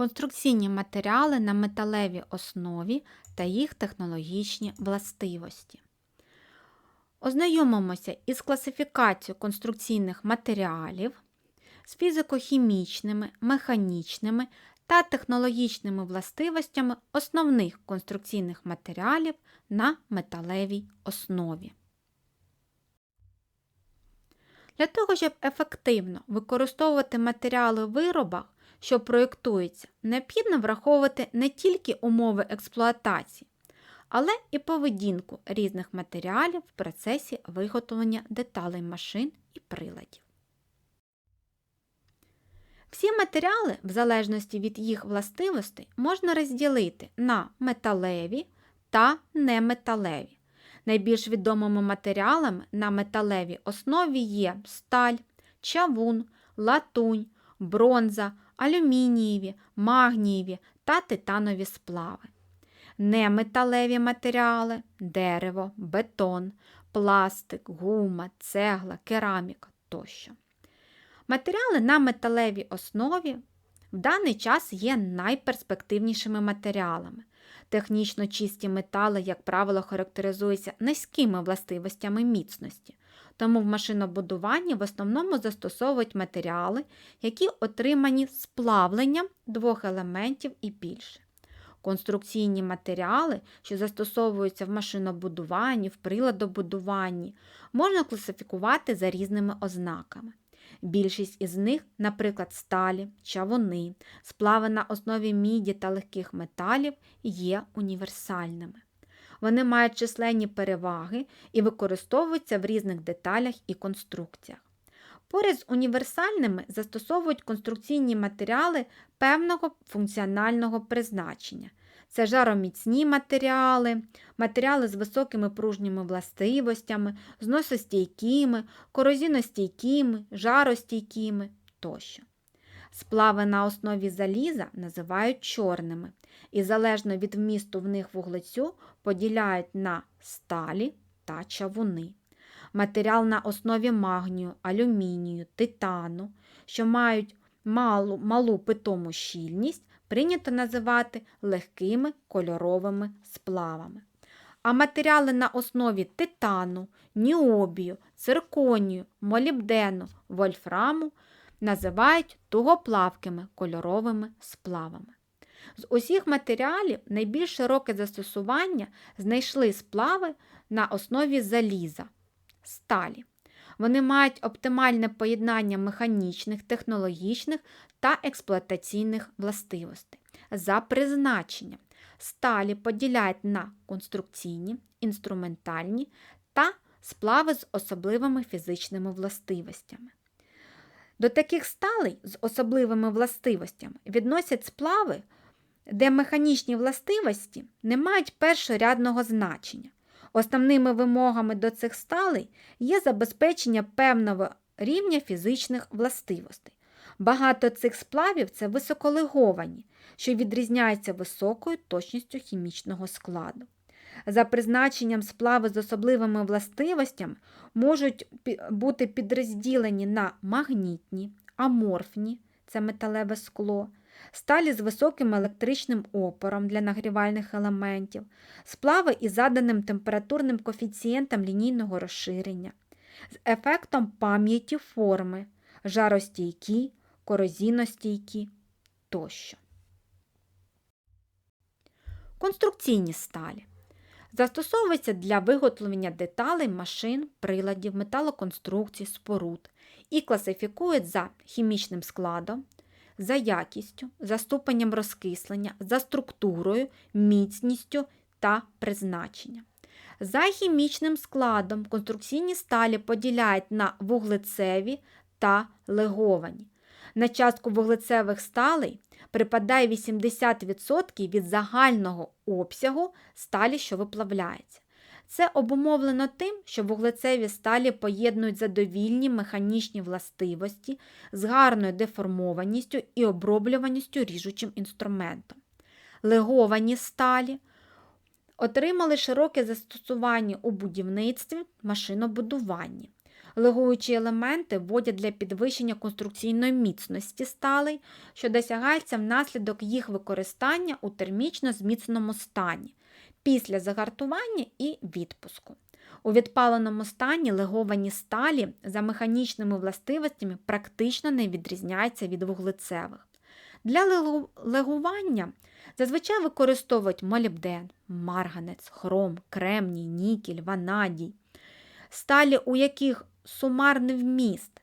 конструкційні матеріали на металевій основі та їх технологічні властивості. Ознайомимося із класифікацією конструкційних матеріалів, з фізико-хімічними, механічними та технологічними властивостями основних конструкційних матеріалів на металевій основі. Для того, щоб ефективно використовувати матеріали в виробах, що проєктуються, необхідно враховувати не тільки умови експлуатації, але і поведінку різних матеріалів в процесі виготовлення деталей машин і приладів. Всі матеріали, в залежності від їх властивостей, можна розділити на металеві та неметалеві. Найбільш відомими матеріалами на металевій основі є сталь, чавун, латунь, бронза, алюмінієві, магнієві та титанові сплави. Неметалеві матеріали дерево, бетон, пластик, гума, цегла, кераміка тощо. Матеріали на металевій основі в даний час є найперспективнішими матеріалами. Технічно чисті метали, як правило, характеризуються низькими властивостями міцності, тому в машинобудуванні в основному застосовують матеріали, які отримані сплавленням двох елементів і більше. Конструкційні матеріали, що застосовуються в машинобудуванні, в приладобудуванні, можна класифікувати за різними ознаками. Більшість із них, наприклад, сталі, чавуни, сплави на основі міді та легких металів, є універсальними. Вони мають численні переваги і використовуються в різних деталях і конструкціях. Поряд з універсальними застосовують конструкційні матеріали певного функціонального призначення. Це жароміцні матеріали, матеріали з високими пружніми властивостями, зносостійкими, корозіностійкими, жаростійкими тощо. Сплави на основі заліза називають чорними і залежно від вмісту в них вуглецю поділяють на сталі та чавуни. Матеріал на основі магнію, алюмінію, титану, що мають малу, малу питому щільність, прийнято називати легкими кольоровими сплавами. А матеріали на основі титану, ніобію, цирконію, молібдену, вольфраму називають тугоплавкими кольоровими сплавами. З усіх матеріалів найбільш широке застосування знайшли сплави на основі заліза, сталі. Вони мають оптимальне поєднання механічних, технологічних та експлуатаційних властивостей. За призначенням сталі поділяють на конструкційні, інструментальні та сплави з особливими фізичними властивостями. До таких сталей з особливими властивостями відносять сплави, де механічні властивості не мають першорядного значення. Основними вимогами до цих сталей є забезпечення певного рівня фізичних властивостей. Багато цих сплавів це високолеговані, що відрізняються високою точністю хімічного складу. За призначенням сплави з особливими властивостями можуть бути підрозділені на магнітні, аморфні це металеве скло, сталі з високим електричним опором для нагрівальних елементів, сплави із заданим температурним коефіцієнтом лінійного розширення, з ефектом пам'яті форми, жаростійкі, корозійностійкі тощо. Конструкційні сталі. Застосовується для виготовлення деталей машин, приладів, металоконструкцій, споруд і класифікують за хімічним складом, за якістю, за ступенем розкислення, за структурою, міцністю та призначенням. За хімічним складом конструкційні сталі поділяють на вуглецеві та леговані. На частку вуглецевих сталей припадає 80% від загального обсягу сталі, що виплавляється. Це обумовлено тим, що вуглецеві сталі поєднують задовільні механічні властивості з гарною деформованістю і оброблюваністю ріжучим інструментом. Леговані сталі отримали широке застосування у будівництві, машинобудуванні. Легуючі елементи вводять для підвищення конструкційної міцності сталей, що досягається внаслідок їх використання у термічно зміцненому стані після загартування і відпуску. У відпаленому стані леговані сталі за механічними властивостями практично не відрізняються від вуглецевих. Для легування зазвичай використовують молібден, марганець, хром, кремній, нікель, ванадій. Сталі, у яких сумарний вміст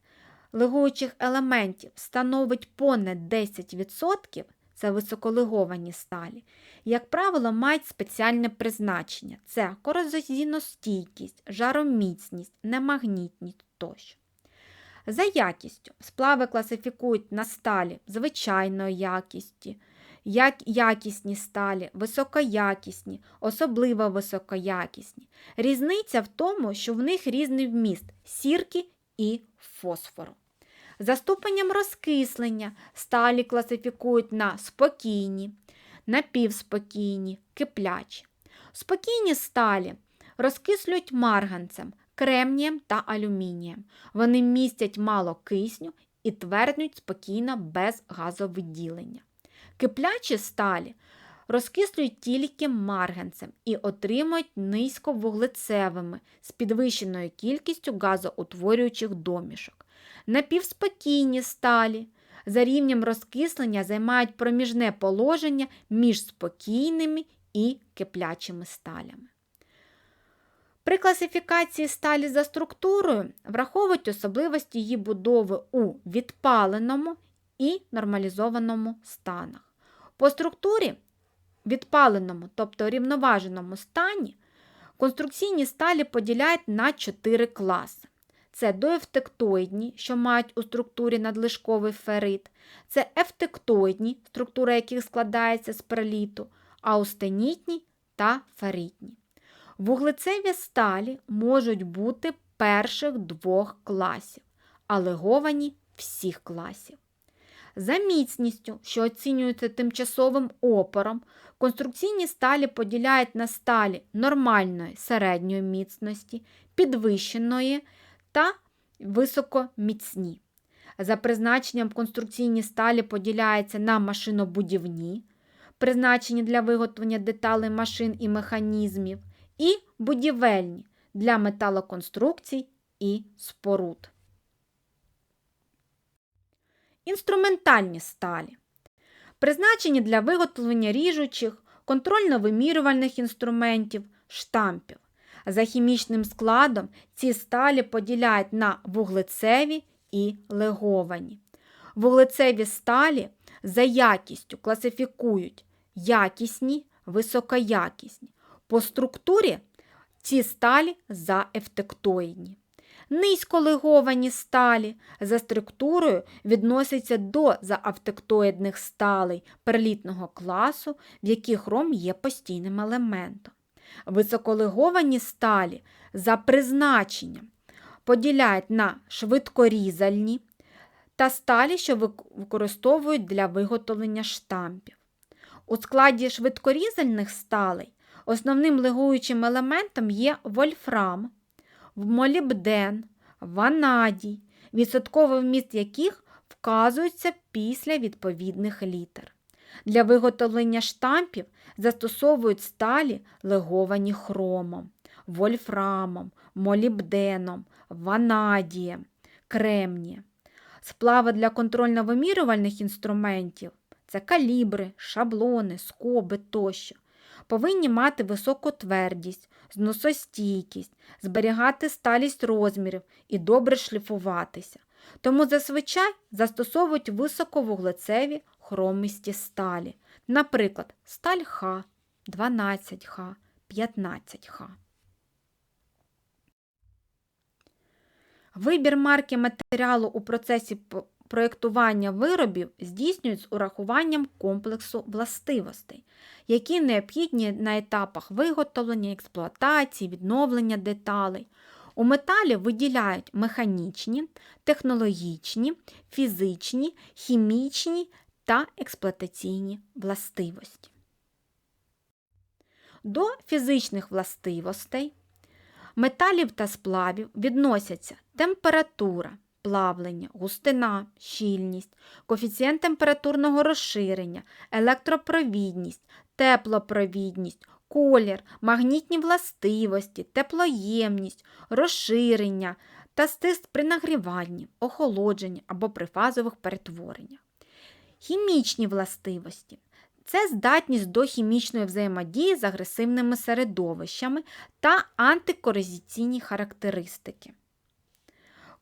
легуючих елементів становить понад 10%, це високолеговані сталі, як правило, мають спеціальне призначення: це корозійностійкість, жароміцність, немагнітність тощо. За якістю сплави класифікують на сталі звичайної якісті, як якісні сталі, високоякісні, особливо високоякісні. Різниця в тому, що в них різний вміст сірки і фосфору. За ступенем розкислення сталі класифікують на спокійні, напівспокійні, киплячі. Спокійні сталі розкислюють марганцем, кремнієм та алюмінієм. Вони містять мало кисню і тверднуть спокійно без газовиділення. Киплячі сталі розкислюють тільки марганцем і отримують низьковуглецевими з підвищеною кількістю газоутворюючих домішок. Напівспокійні сталі за рівнем розкислення займають проміжне положення між спокійними і киплячими сталями. При класифікації сталі за структурою враховують особливості її будови у відпаленому і нормалізованому станах. По структурі відпаленому, тобто рівноваженому стані, конструкційні сталі поділяють на чотири класи. Це доефтектоїдні, що мають у структурі надлишковий ферит, це ефтектоїдні, структура яких складається з перліту, аустенітні та феритні. Вуглецеві сталі можуть бути перших двох класів, а леговані всіх класів. За міцністю, що оцінюється тимчасовим опором, конструкційні сталі поділяють на сталі нормальної середньої міцності, підвищеної та високоміцні. За призначенням конструкційні сталі поділяються на машинобудівні, призначені для виготовлення деталей машин і механізмів, і будівельні для металоконструкцій і споруд. Інструментальні сталі. Призначені для виготовлення ріжучих, контрольно-вимірювальних інструментів, штампів. За хімічним складом ці сталі поділяють на вуглецеві і леговані. Вуглецеві сталі за якістю класифікують якісні, високоякісні. По структурі ці сталі заефтектоїдні. Низьколеговані сталі за структурою відносяться до заафтектоїдних сталей перлітного класу, в яких хром є постійним елементом. Високолеговані сталі за призначенням поділяють на швидкорізальні та сталі, що використовують для виготовлення штампів. У складі швидкорізальних сталей основним легуючим елементом є вольфрам, молібден, ванадій, відсотковий вміст яких вказується після відповідних літер. Для виготовлення штампів застосовують сталі, леговані хромом, вольфрамом, молібденом, ванадієм, кремнієм. Сплави для контрольно-вимірювальних інструментів це калібри, шаблони, скоби тощо. Повинні мати високу твердість, зносостійкість, зберігати сталість розмірів і добре шліфуватися. Тому зазвичай застосовують високовуглецеві хромисті сталі, наприклад, сталь Х, 12Х, 15Х. Вибір марки матеріалу у процесі проєктування виробів здійснюють з урахуванням комплексу властивостей, які необхідні на етапах виготовлення, експлуатації, відновлення деталей. У металі виділяють механічні, технологічні, фізичні, хімічні та експлуатаційні властивості. До фізичних властивостей металів та сплавів відносяться температура, плавлення, густина, щільність, коефіцієнт температурного розширення, електропровідність, теплопровідність, колір, магнітні властивості, теплоємність, розширення та стиск при нагріванні, охолодженні або при фазових перетвореннях. Хімічні властивості це здатність до хімічної взаємодії з агресивними середовищами та антикорозійційні характеристики.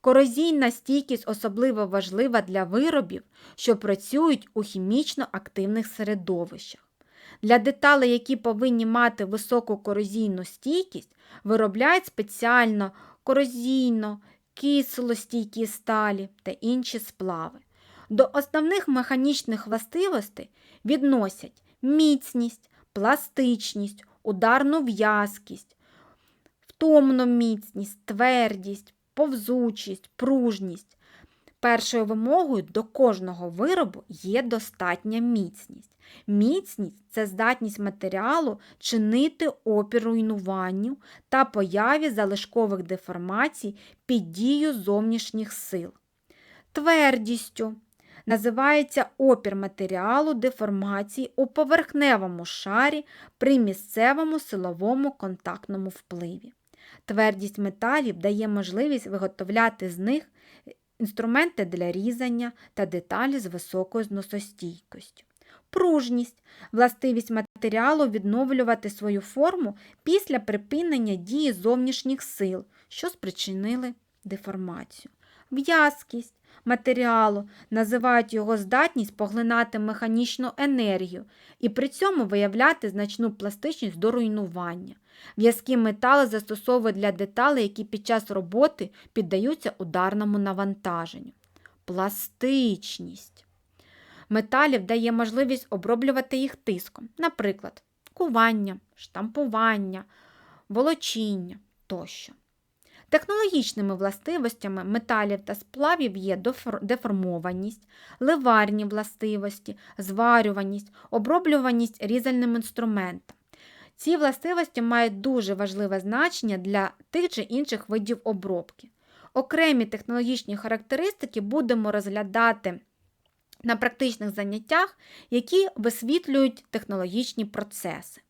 Корозійна стійкість особливо важлива для виробів, що працюють у хімічно активних середовищах. Для деталей, які повинні мати високу корозійну стійкість, виробляють спеціально корозійно, кислостійкі сталі та інші сплави. До основних механічних властивостей відносять міцність, пластичність, ударну в'язкість, втомну міцність, твердість, повзучість, пружність. Першою вимогою до кожного виробу є достатня міцність. Міцність це здатність матеріалу чинити опір руйнуванню та появі залишкових деформацій під дію зовнішніх сил. Твердістю називається опір матеріалу деформації у поверхневому шарі при місцевому силовому контактному впливі. Твердість металів дає можливість виготовляти з них інструменти для різання та деталі з високою зносостійкістю. Пружність властивість матеріалу відновлювати свою форму після припинення дії зовнішніх сил, що спричинили деформацію. В'язкість матеріалу називають його здатність поглинати механічну енергію і при цьому виявляти значну пластичність до руйнування. В'язкі метали застосовують для деталей, які під час роботи піддаються ударному навантаженню. Пластичність металів дає можливість оброблювати їх тиском, наприклад, кування, штампування, волочіння тощо. Технологічними властивостями металів та сплавів є деформованість, ливарні властивості, зварюваність, оброблюваність різальним інструментом. Ці властивості мають дуже важливе значення для тих чи інших видів обробки. Окремі технологічні характеристики будемо розглядати на практичних заняттях, які висвітлюють технологічні процеси.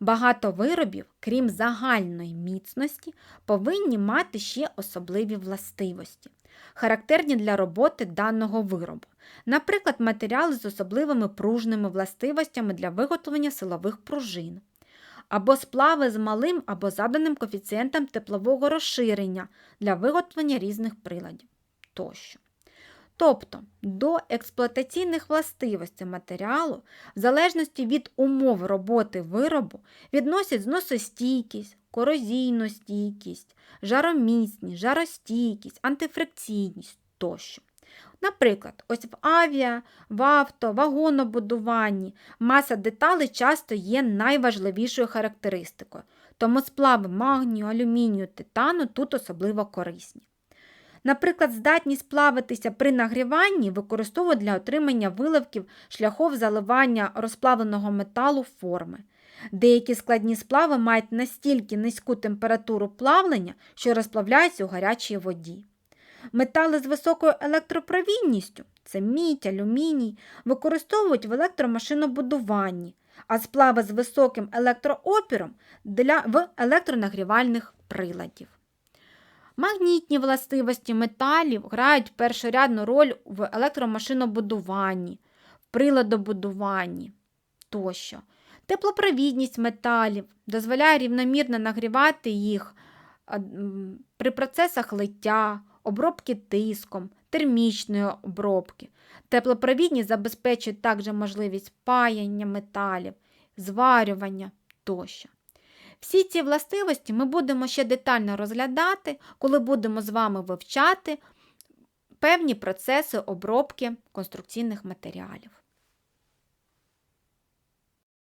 Багато виробів, крім загальної міцності, повинні мати ще особливі властивості, характерні для роботи даного виробу, наприклад, матеріали з особливими пружними властивостями для виготовлення силових пружин, або сплави з малим або заданим коефіцієнтом теплового розширення для виготовлення різних приладів тощо. Тобто до експлуатаційних властивостей матеріалу, в залежності від умов роботи виробу, відносять зносостійкість, корозійну стійкість, жароміцність, жаростійкість, антифрикційність тощо. Наприклад, ось в авіа, в авто, вагонобудуванні маса деталей часто є найважливішою характеристикою, тому сплави магнію, алюмінію, титану тут особливо корисні. Наприклад, здатність плавитися при нагріванні використовують для отримання виливків шляхов заливання розплавленого металу форми. Деякі складні сплави мають настільки низьку температуру плавлення, що розплавляються у гарячій воді. Метали з високою електропровідністю це мідь, алюміній, використовують в електромашинобудуванні, а сплави з високим електроопіром для, в електронагрівальних приладів. Магнітні властивості металів грають першорядну роль в електромашинобудуванні, в приладобудуванні тощо. Теплопровідність металів дозволяє рівномірно нагрівати їх при процесах лиття, обробки тиском, термічної обробки. Теплопровідність забезпечує також можливість паяння металів, зварювання тощо. Всі ці властивості ми будемо ще детально розглядати, коли будемо з вами вивчати певні процеси обробки конструкційних матеріалів.